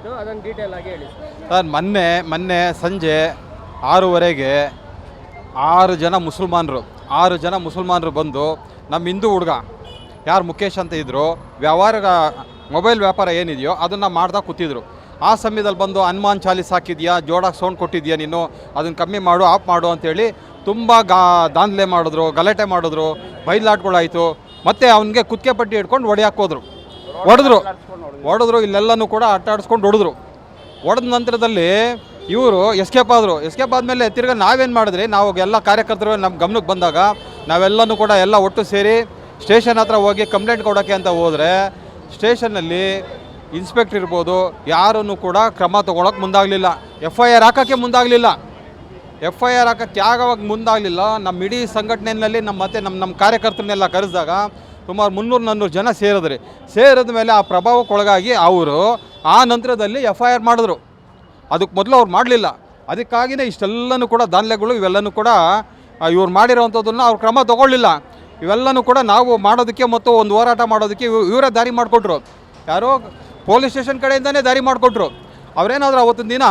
ಏನಾಯ್ತು ಅದನ್ನು ಡೀಟೇಲ್ ಆಗಿ ಹೇಳಿ. ಸರ್, ಮೊನ್ನೆ ಮೊನ್ನೆ ಸಂಜೆ ಆರೂವರೆಗೆ ಆರು ಜನ ಮುಸಲ್ಮಾನರು, ಆರು ಜನ ಮುಸಲ್ಮಾನರು ಬಂದು ನಮ್ಮ ಹಿಂದೂ ಹುಡುಗ, ಯಾರು ಮುಖೇಶ್ ಅಂತ ಇದ್ದರು ವ್ಯವಹಾರ ಮೊಬೈಲ್ ವ್ಯಾಪಾರ ಏನಿದೆಯೋ ಅದನ್ನು ಮಾಡ್ತಾ ಕೂತಿದ್ರು. ಆ ಸಮಯದಲ್ಲಿ ಬಂದು, ಹನುಮಾನ್ ಚಾಲೀಸ್ ಹಾಕಿದ್ಯಾ? ಜೋಡಾಗಿ ಸೌಂಡ್ ಕೊಟ್ಟಿದ್ಯಾ ನೀನು? ಅದನ್ನು ಕಮ್ಮಿ ಮಾಡು, ಆಫ್ ಮಾಡು ಅಂತೇಳಿ ತುಂಬ ಗಾ, ದಾಂಧಲೆ ಮಾಡಿದ್ರು, ಗಲಾಟೆ ಮಾಡಿದ್ರು. ಬೈಲಾಟ್ಗಳಾಯಿತು. ಮತ್ತು ಅವನಿಗೆ ಕುತ್ತಿಗೆ ಪಟ್ಟಿ ಹಿಡ್ಕೊಂಡು ಹೊಡೆಯಾಕೋದ್ರು ಹೊಡೆದ್ರು. ಹೊಡೆದ್ರು, ಇಲ್ಲೆಲ್ಲನೂ ಕೂಡ ಆಟಾಡಿಸ್ಕೊಂಡು ಹೊಡೆದ್ರು. ಹೊಡೆದ ನಂತರದಲ್ಲಿ ಇವರು ಎಸ್ಕೇಪ್ ಆದರು. ಎಸ್ಕೇಪ್ ಆದಮೇಲೆ ತಿರ್ಗಿ ನಾವೇನು ಮಾಡಿದ್ರಿ? ನಾವು ಎಲ್ಲ ಕಾರ್ಯಕರ್ತರು ನಮ್ಮ ಗಮನಕ್ಕೆ ಬಂದಾಗ ನಾವೆಲ್ಲನೂ ಕೂಡ ಎಲ್ಲ ಒಟ್ಟು ಸೇರಿ ಸ್ಟೇಷನ್ ಹತ್ರ ಹೋಗಿ ಕಂಪ್ಲೇಂಟ್ ಕೊಡೋಕ್ಕೆ ಅಂತ ಹೋದರೆ ಸ್ಟೇಷನ್ನಲ್ಲಿ ಇನ್ಸ್ಪೆಕ್ಟರ್ ಇರ್ಬೋದು, ಯಾರನ್ನು ಕೂಡ ಕ್ರಮ ತೊಗೊಳಕ್ಕೆ ಮುಂದಾಗಲಿಲ್ಲ. ಎಫ್ ಐ ಆರ್ ಹಾಕೋಕ್ಕೆ ಮುಂದಾಗಲಿಲ್ಲ. ಎಫ್ ಐ ಆರ್ ಹಾಕೋಕ್ಕೆ ಯಾವಾಗ ಮುಂದಾಗಲಿಲ್ಲ. ನಮ್ಮ ಇಡೀ ಸಂಘಟನೆಯಲ್ಲಿ ನಮ್ಮ ಮತ್ತೆ ನಮ್ಮ ನಮ್ಮ ಕಾರ್ಯಕರ್ತರನ್ನೆಲ್ಲ ಕರೆಸಿದಾಗ ಸುಮಾರು ಮುನ್ನೂರು ನಾನ್ನೂರು ಜನ ಸೇರಿದ್ರಿ. ಸೇರಿದ ಮೇಲೆ ಆ ಪ್ರಭಾವಕ್ಕೊಳಗಾಗಿ ಅವರು ಆ ನಂತರದಲ್ಲಿ ಎಫ್ ಐ ಆರ್ ಮಾಡಿದ್ರು. ಅದಕ್ಕೆ ಮೊದಲು ಅವ್ರು ಮಾಡಲಿಲ್ಲ. ಅದಕ್ಕಾಗಿಯೇ ಇಷ್ಟೆಲ್ಲನೂ ಕೂಡ ದಾನ್ಲೆಗಳು ಇವೆಲ್ಲನೂ ಕೂಡ ಇವ್ರು ಮಾಡಿರೋವಂಥದ್ದನ್ನು ಅವ್ರು ಕ್ರಮ ತೊಗೊಳ್ಳಿಲ್ಲ. ಇವೆಲ್ಲನೂ ಕೂಡ ನಾವು ಮಾಡೋದಕ್ಕೆ ಮತ್ತು ಒಂದು ಹೋರಾಟ ಮಾಡೋದಕ್ಕೆ ಇವ್- ಇವರೇ ದಾರಿ ಮಾಡಿಕೊಟ್ರು. ಯಾರೋ ಪೊಲೀಸ್ ಸ್ಟೇಷನ್ ಕಡೆಯಿಂದನೇ ದಾರಿ ಮಾಡಿಕೊಟ್ರು. ಅವರೇನಾದರೂ ಅವತ್ತಿನ ದಿನ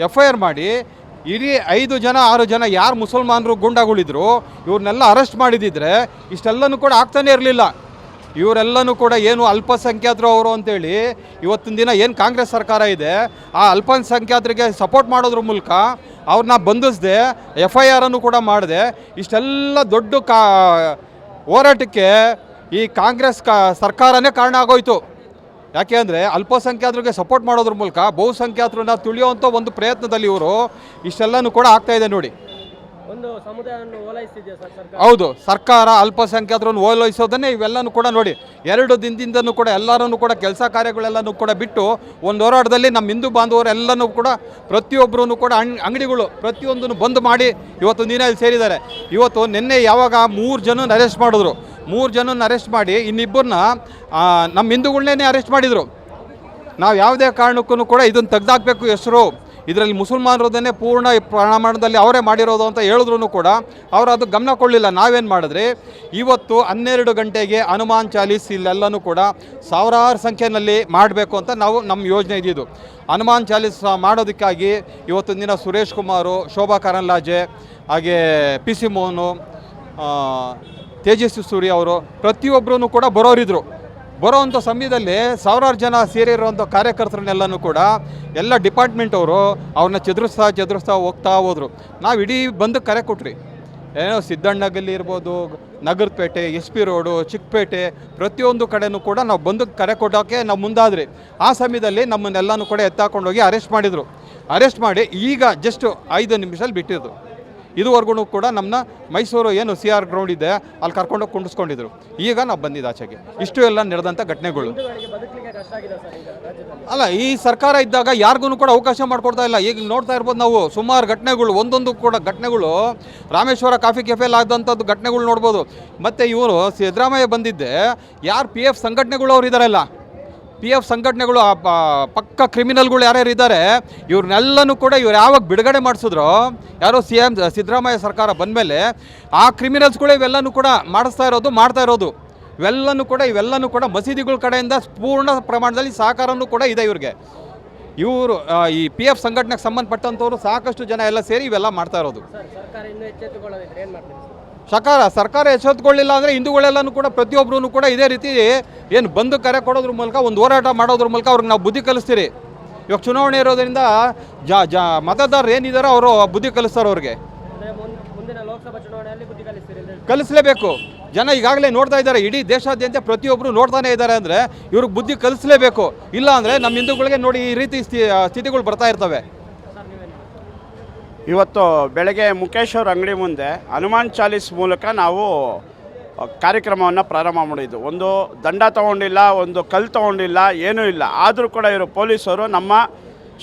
ಎಫ್ ಐ ಆರ್ ಮಾಡಿ ಇಡೀ ಐದು ಜನ, ಆರು ಜನ ಯಾರು ಮುಸಲ್ಮಾನರು ಗುಂಡಾಗಳಿದ್ರು ಇವ್ರನ್ನೆಲ್ಲ ಅರೆಸ್ಟ್ ಮಾಡಿದಿದ್ರೆ ಇಷ್ಟೆಲ್ಲನೂ ಕೂಡ ಆಗ್ತಾನೆ ಇರಲಿಲ್ಲ. ಇವರೆಲ್ಲನೂ ಕೂಡ ಏನು ಅಲ್ಪಸಂಖ್ಯಾತರು ಅವರು ಅಂತೇಳಿ ಇವತ್ತಿನ ದಿನ ಏನು ಕಾಂಗ್ರೆಸ್ ಸರ್ಕಾರ ಇದೆ, ಆ ಅಲ್ಪಸಂಖ್ಯಾತರಿಗೆ ಸಪೋರ್ಟ್ ಮಾಡೋದ್ರ ಮೂಲಕ ಅವ್ರನ್ನ ಬಂಧಿಸ್ದೆ ಎಫ್ ಐ ಆರನ್ನು ಕೂಡ ಮಾಡಿದೆ, ಇಷ್ಟೆಲ್ಲ ದೊಡ್ಡ ಕಾ ಹೋರಾಟಕ್ಕೆ ಈ ಕಾಂಗ್ರೆಸ್ ಕಾ ಸರ್ಕಾರನೇ ಕಾರಣ ಆಗೋಯ್ತು. ಯಾಕೆ ಅಂದರೆ ಅಲ್ಪಸಂಖ್ಯಾತರಿಗೆ ಸಪೋರ್ಟ್ ಮಾಡೋದ್ರ ಮೂಲಕ ಬಹುಸಂಖ್ಯಾತರನ್ನ ತುಳಿಯುವಂಥ ಒಂದು ಪ್ರಯತ್ನದಲ್ಲಿ ಇವರು ಇಷ್ಟೆಲ್ಲನೂ ಕೂಡ ಆಗ್ತಾ ಇದೆ ನೋಡಿ. ಒಂದು ಸಮುದಾಯವನ್ನು ಹೌದು ಸರ್ಕಾರ ಅಲ್ಪಸಂಖ್ಯಾತರನ್ನು ಓಲೈಸೋದನ್ನೇ ಇವೆಲ್ಲನೂ ಕೂಡ ನೋಡಿ. ಎರಡು ದಿನದಿಂದನೂ ಕೂಡ ಎಲ್ಲರೂ ಕೂಡ ಕೆಲಸ ಕಾರ್ಯಗಳೆಲ್ಲನೂ ಕೂಡ ಬಿಟ್ಟು ಒಂದು ಹೋರಾಟದಲ್ಲಿ ನಮ್ಮ ಹಿಂದೂ ಬಾಂಧವರೆಲ್ಲನೂ ಕೂಡ ಪ್ರತಿಯೊಬ್ಬರೂ ಕೂಡ ಅಂಗ್ ಅಂಗಡಿಗಳು ಪ್ರತಿಯೊಂದನ್ನು ಬಂದ್ ಮಾಡಿ ಇವತ್ತು ನೀನಲ್ಲಿ ಸೇರಿದ್ದಾರೆ. ಇವತ್ತು ನಿನ್ನೆ ಯಾವಾಗ ಮೂರು ಜನ ಅರೆಸ್ಟ್ ಮಾಡಿದ್ರು. ಮೂರು ಜನ ಅರೆಸ್ಟ್ ಮಾಡಿ ಇನ್ನಿಬ್ಬರನ್ನ ನಮ್ಮ ಹಿಂದೂಗಳನ್ನೇ ಅರೆಸ್ಟ್ ಮಾಡಿದರು. ನಾವು ಯಾವುದೇ ಕಾರಣಕ್ಕೂ ಕೂಡ ಇದನ್ನು ತೆಗೆದಾಕಬೇಕು ಹೆಸರು. ಇದರಲ್ಲಿ ಮುಸಲ್ಮಾನರದನ್ನೇ ಪೂರ್ಣ ಪ್ರಮಾಣದಲ್ಲಿ ಅವರೇ ಮಾಡಿರೋದು ಅಂತ ಹೇಳಿದ್ರು ಕೂಡ ಅವರು ಅದು ಗಮನ ಕೊಡಲಿಲ್ಲ. ನಾವೇನು ಮಾಡಿದ್ರಿ? ಇವತ್ತು ಹನ್ನೆರಡು ಗಂಟೆಗೆ ಹನುಮಾನ್ ಚಾಲೀಸ್ ಇಲ್ಲೆಲ್ಲನೂ ಕೂಡ ಸಾವಿರಾರು ಸಂಖ್ಯೆಯಲ್ಲಿ ಮಾಡಬೇಕು ಅಂತ ನಾವು ನಮ್ಮ ಯೋಜನೆ ಇದ್ದಿದ್ದು. ಹನುಮಾನ್ ಚಾಲೀಸ್ ಮಾಡೋದಕ್ಕಾಗಿ ಇವತ್ತಿನ ದಿನ ಸುರೇಶ್ ಕುಮಾರು, ಶೋಭಾ ಕಾರಂಲಾಜೆ ಹಾಗೆ ಪಿ ಸಿ ಮೋಹನು ತೇಜಸ್ವಿ ಸೂರ್ಯ ಅವರು ಪ್ರತಿಯೊಬ್ಬರೂ ಕೂಡ ಬರೋರಿದ್ರು. ಬರೋವಂಥ ಸಮಯದಲ್ಲಿ ಸಾವಿರಾರು ಜನ ಸೇರಿರುವಂಥ ಕಾರ್ಯಕರ್ತರನ್ನೆಲ್ಲನೂ ಕೂಡ ಎಲ್ಲ ಡಿಪಾರ್ಟ್ಮೆಂಟ್ ಅವರು ಅವ್ರನ್ನ ಚದುರಿಸ್ತಾ ಚದುರಿಸ್ತಾ ಹೋಗ್ತಾ ಹೋದರು. ನಾವು ಇಡೀ ಬಂದು ಕರೆ ಕೊಟ್ರಿ. ಏನೋ ಸಿದ್ದಣ್ಣಗಲ್ಲಿ ಇರ್ಬೋದು, Nagarpete S P road, Chickpet ಪ್ರತಿಯೊಂದು ಕಡೆನೂ ಕೂಡ ನಾವು ಬಂದು ಕರೆ ಕೊಡೋಕ್ಕೆ ನಾವು ಮುಂದಾದ್ರಿ. ಆ ಸಮಯದಲ್ಲಿ ನಮ್ಮನ್ನೆಲ್ಲನೂ ಕೂಡ ಎತ್ತಾಕೊಂಡೋಗಿ ಅರೆಸ್ಟ್ ಮಾಡಿದರು. ಅರೆಸ್ಟ್ ಮಾಡಿ ಈಗ ಜಸ್ಟ್ ಐದು ನಿಮಿಷದಲ್ಲಿ ಬಿಟ್ಟಿದ್ರು ಇದುವರೆಗೂ ಕೂಡ ನಮ್ಮನ್ನ ಮೈಸೂರು ಏನು ಸಿ ಆರ್ ಗ್ರೌಂಡ್ ಇದೆ, ಅಲ್ಲಿ ಕರ್ಕೊಂಡೋಗಿ ಕುಂಡಿಸ್ಕೊಂಡಿದ್ರು. ಈಗ ನಾವು ಬಂದಿದ್ದು ಆಚೆಗೆ. ಇಷ್ಟು ಎಲ್ಲ ನಡೆದಂಥ ಘಟನೆಗಳು. ಅಲ್ಲ, ಈ ಸರ್ಕಾರ ಇದ್ದಾಗ ಯಾರಿಗೂ ಕೂಡ ಅವಕಾಶ ಮಾಡಿಕೊಡ್ತಾ ಇಲ್ಲ. ಈಗ ನೋಡ್ತಾ ಇರ್ಬೋದು ನಾವು, ಸುಮಾರು ಘಟನೆಗಳು, ಒಂದೊಂದು ಕೂಡ ಘಟನೆಗಳು, ರಾಮೇಶ್ವರ ಕಾಫಿ ಕೆಫೆಲ್ ಆದಂಥದ್ದು ಘಟನೆಗಳು ನೋಡ್ಬೋದು. ಮತ್ತು ಇವರು ಸಿದ್ದರಾಮಯ್ಯ ಬಂದಿದ್ದೆ, ಯಾರು ಪಿ ಎಫ್ ಸಂಘಟನೆಗಳು ಅವ್ರು ಇದ್ದಾರಲ್ಲ ಪಿ ಎಫ್ ಸಂಘಟನೆಗಳು ಪಕ್ಕ ಕ್ರಿಮಿನಲ್ಗಳು ಯಾರ್ಯಾರು ಇದ್ದಾರೆ, ಇವ್ರನ್ನೆಲ್ಲನೂ ಕೂಡ ಇವ್ರು ಯಾವಾಗ ಬಿಡುಗಡೆ ಮಾಡಿಸಿದ್ರು, ಯಾರೋ ಸಿ ಎಂ ಸಿದ್ದರಾಮಯ್ಯ ಸರ್ಕಾರ ಬಂದಮೇಲೆ ಆ ಕ್ರಿಮಿನಲ್ಸ್ಗಳು ಇವೆಲ್ಲನೂ ಕೂಡ ಮಾಡಿಸ್ತಾ ಇರೋದು, ಮಾಡ್ತಾ ಇರೋದು. ಇವೆಲ್ಲನೂ ಕೂಡ ಇವೆಲ್ಲನೂ ಕೂಡ ಮಸೀದಿಗಳ ಕಡೆಯಿಂದ ಪೂರ್ಣ ಪ್ರಮಾಣದಲ್ಲಿ ಸಹಕಾರನೂ ಕೂಡ ಇದೆ ಇವ್ರಿಗೆ. ಇವರು ಈ ಪಿ ಎಫ್ ಸಂಘಟನೆಗೆ ಸಂಬಂಧಪಟ್ಟಂಥವ್ರು ಸಾಕಷ್ಟು ಜನ ಎಲ್ಲ ಸೇರಿ ಇವೆಲ್ಲ ಮಾಡ್ತಾ ಇರೋದು. ಸರ್ಕಾರ ಸರ್ಕಾರ ಎಚ್ಚೆತ್ಕೊಳ್ಳಿಲ್ಲ ಅಂದರೆ ಹಿಂದೂಗಳೆಲ್ಲನೂ ಕೂಡ ಪ್ರತಿಯೊಬ್ಬರೂ ಕೂಡ ಇದೇ ರೀತಿ ಏನು ಬಂದು ಕರೆ ಕೊಡೋದ್ರ ಮೂಲಕ ಒಂದು ಹೋರಾಟ ಮಾಡೋದ್ರ ಮೂಲಕ ಅವ್ರಿಗೆ ನಾವು ಬುದ್ಧಿ ಕಲಿಸ್ತೀರಿ. ಇವಾಗ ಚುನಾವಣೆ ಇರೋದ್ರಿಂದ ಜ ಜ ಮತದಾರರು ಏನಿದಾರೋ ಅವರು ಬುದ್ಧಿ ಕಲಿಸ್ತಾರೆ ಅವ್ರಿಗೆ. ಕಲಿಸಲೇಬೇಕು. ಜನ ಈಗಾಗಲೇ ನೋಡ್ತಾ ಇದ್ದಾರೆ ಇಡೀ ದೇಶಾದ್ಯಂತ ಪ್ರತಿಯೊಬ್ಬರು ನೋಡ್ತಾನೆ ಇದ್ದಾರೆ ಅಂದರೆ ಇವ್ರಿಗೆ ಬುದ್ಧಿ ಕಲಿಸಲೇಬೇಕು. ಇಲ್ಲ ಅಂದರೆ ನಮ್ಮ ಹಿಂದೂಗಳಿಗೆ ನೋಡಿ ಈ ರೀತಿ ಸ್ಥಿ- ಸ್ಥಿತಿಗಳು ಬರ್ತಾ ಇರ್ತವೆ. ಇವತ್ತು ಬೆಳಗ್ಗೆ ಮುಖೇಶ್ ಅವ್ರ ಅಂಗಡಿ ಮುಂದೆ ಹನುಮಾನ್ ಚಾಲೀಸ್ ಮೂಲಕ ನಾವು ಕಾರ್ಯಕ್ರಮವನ್ನು ಪ್ರಾರಂಭ ಮಾಡಿದ್ದು. ಒಂದು ದಂಡ ತಗೊಂಡಿಲ್ಲ, ಒಂದು ಕಲ್ಲು ತಗೊಂಡಿಲ್ಲ, ಏನೂ ಇಲ್ಲ. ಆದರೂ ಕೂಡ ಇವರು ಪೊಲೀಸರು ನಮ್ಮ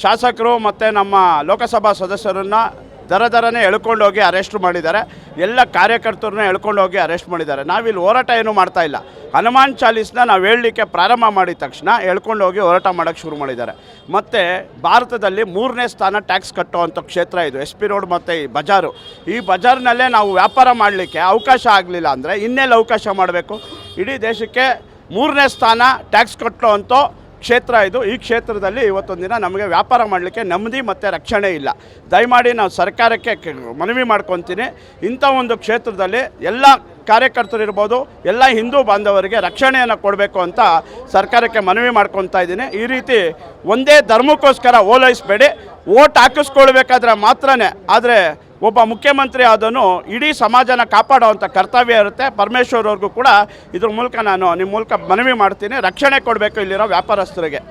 ಶಾಸಕರು ಮತ್ತು ನಮ್ಮ ಲೋಕಸಭಾ ಸದಸ್ಯರನ್ನು ದರ ದರನೇ ಎಳ್ಕೊಂಡೋಗಿ ಅರೆಸ್ಟ್ ಮಾಡಿದ್ದಾರೆ. ಎಲ್ಲ ಕಾರ್ಯಕರ್ತರನ್ನ ಎಳ್ಕೊಂಡೋಗಿ ಅರೆಸ್ಟ್ ಮಾಡಿದ್ದಾರೆ. ನಾವಿಲ್ಲಿ ಹೋರಾಟ ಏನೂ ಮಾಡ್ತಾ ಇಲ್ಲ. ಹನುಮಾನ್ ಚಾಲೀಸ್ನ ನಾವು ಹೇಳಲಿಕ್ಕೆ ಪ್ರಾರಂಭ ಮಾಡಿದ ತಕ್ಷಣ ಎಳ್ಕೊಂಡೋಗಿ ಹೋರಾಟ ಮಾಡೋಕ್ಕೆ ಶುರು ಮಾಡಿದ್ದಾರೆ. ಮತ್ತು ಭಾರತದಲ್ಲಿ ಮೂರನೇ ಸ್ಥಾನ ಟ್ಯಾಕ್ಸ್ ಕಟ್ಟುವಂಥ ಕ್ಷೇತ್ರ ಇದು. ಎಸ್ ಪಿ ರೋಡ್ ಮತ್ತು ಈ ಬಜಾರು. ಈ ಬಜಾರ್ನಲ್ಲೇ ನಾವು ವ್ಯಾಪಾರ ಮಾಡಲಿಕ್ಕೆ ಅವಕಾಶ ಆಗಲಿಲ್ಲ ಅಂದರೆ ಇನ್ನೆಲ್ಲಿ ಅವಕಾಶ ಮಾಡಬೇಕು? ಇಡೀ ದೇಶಕ್ಕೆ ಮೂರನೇ ಸ್ಥಾನ ಟ್ಯಾಕ್ಸ್ ಕಟ್ಟುವಂಥ ಕ್ಷೇತ್ರ ಇದು. ಈ ಕ್ಷೇತ್ರದಲ್ಲಿ ಇವತ್ತೊಂದು ದಿನ ನಮಗೆ ವ್ಯಾಪಾರ ಮಾಡಲಿಕ್ಕೆ ನೆಮ್ಮದಿ ಮತ್ತು ರಕ್ಷಣೆ ಇಲ್ಲ. ದಯಮಾಡಿ ನಾವು ಸರ್ಕಾರಕ್ಕೆ ಮನವಿ ಮಾಡ್ಕೊತೀನಿ. ಇಂಥ ಒಂದು ಕ್ಷೇತ್ರದಲ್ಲಿ ಎಲ್ಲ ಕಾರ್ಯಕರ್ತರು ಇರ್ಬೋದು, ಎಲ್ಲ ಹಿಂದೂ ಬಾಂಧವರಿಗೆ ರಕ್ಷಣೆಯನ್ನು ಕೊಡಬೇಕು ಅಂತ ಸರ್ಕಾರಕ್ಕೆ ಮನವಿ ಮಾಡ್ಕೊತಾ ಇದ್ದೀನಿ. ಈ ರೀತಿ ಒಂದೇ ಧರ್ಮಕ್ಕೋಸ್ಕರ ಓಲೈಸಬೇಡಿ. ಓಟ್ ಹಾಕಿಸ್ಕೊಳ್ಬೇಕಾದ್ರೆ ಮಾತ್ರನೇ. ಆದರೆ ಒಬ್ಬ ಮುಖ್ಯಮಂತ್ರಿ ಆದನು ಇಡೀ ಸಮಾಜನ ಕಾಪಾಡುವಂಥ ಕರ್ತವ್ಯ ಇರುತ್ತೆ. ಪರಮೇಶ್ವರ್ ಅವ್ರಿಗೂ ಕೂಡ ಇದ್ರ ಮೂಲಕ ನಾನು ನಿಮ್ಮ ಮೂಲಕ ಮನವಿ ಮಾಡ್ತೀನಿ. ರಕ್ಷಣೆ ಕೊಡಬೇಕು ಇಲ್ಲಿರೋ ವ್ಯಾಪಾರಸ್ಥರಿಗೆ.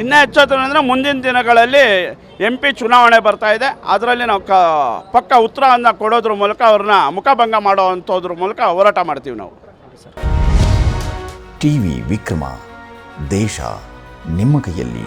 ಇನ್ನೂ ಹೆಚ್ಚೋದು ಅಂದರೆ ಮುಂದಿನ ದಿನಗಳಲ್ಲಿ ಎಂ ಪಿ ಚುನಾವಣೆ ಬರ್ತಾ ಇದೆ. ಅದರಲ್ಲಿ ನಾವು ಕ ಪಕ್ಕ ಉತ್ತರವನ್ನು ಕೊಡೋದ್ರ ಮೂಲಕ ಅವ್ರನ್ನ ಮುಖಭಂಗ ಮಾಡೋ ಅಂಥದ್ರ ಮೂಲಕ ಹೋರಾಟ ಮಾಡ್ತೀವಿ ನಾವು. ಟಿವಿ ವಿಕ್ರಮ ದೇಶ ನಿಮ್ಮ ಕೈಯಲ್ಲಿ.